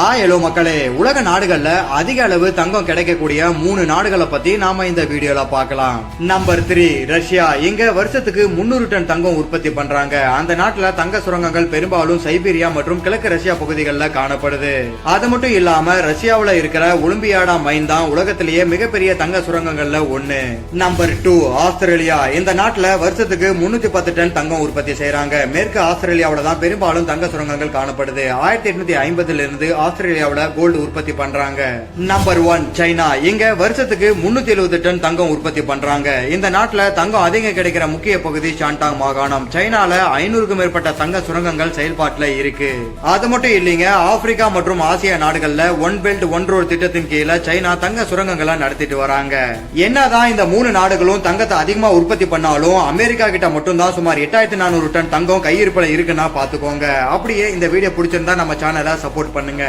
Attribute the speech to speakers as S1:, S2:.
S1: ஆ hello மக்களே உலக நாடுகள்ல அதிக அளவு தங்கம் கிடைக்கக்கூடிய மூணு நாடுகளை பத்தி நாம இந்த வீடியோல பார்க்கலாம். Number three Russia. இங்க வருஷத்துக்கு முன்னூறு டன் தங்கம் உற்பத்தி பண்றாங்க. அந்த நாட்டுல தங்க சுரங்கங்கள் பெரும்பாலும் சைபீரியா மற்றும் கிழக்கு ரஷ்யா பகுதிகளில் காணப்படுது. அது மட்டும் இல்லாம ரஷ்யாவுல இருக்கிற ஒலிம்பியாடா மைன் தான் உலகத்திலேயே மிகப்பெரிய தங்க சுரங்கங்கள்ல ஒண்ணு. Number two Australia. இந்த நாட்டுல வருஷத்துக்கு முன்னூத்தி பத்து டன் தங்கம் உற்பத்தி செய்றாங்க. மேற்கு ஆஸ்திரேலியாவில தான் பெரும்பாலும் தங்க சுரங்கங்கள் காணப்படுது. ஆயிரத்தி எட்நூத்தி ஐம்பதுல இருந்து ஆஸ்திரேலியாவோட கோல்டு உற்பத்தி பண்றாங்க. Number one China. இங்க வருஷத்துக்கு முன்னூத்தி எழுபது டன் தங்கம் உற்பத்தி பண்றாங்க. இந்த நாட்டுல தங்கம் அதிகம் கிடைக்கிற முக்கிய பகுதி சாண்டாங் மாகாணம். சைனால ஐநூறுக்கும் மேற்பட்ட தங்க சுரங்கங்கள் செயல்பாட்டுல இருக்கு. அது மட்டும் இல்லைங்க ஆப்பிரிக்கா மற்றும் ஆசியா நாடுகள்ல ஒன் பெல்ட் ஒன் ரோடு திட்டத்தின் கீழே சைனா தங்க சுரங்கங்களை நடத்திட்டு வராங்க. என்னதான் இந்த மூணு நாடுகளும் தங்கத்தை அதிகமா உற்பத்தி பண்ணாலும் அமெரிக்கா கிட்ட மட்டும்தான் சுமார் எட்டாயிரத்தி நானூறு டன் தங்கம் கையிருப்புல இருக்குன்னா பாத்துக்கோங்க. அப்படியே இந்த வீடியோ பிடிச்சிருந்தா நம்ம சேனலை சப்போர்ட் பண்ணுங்க.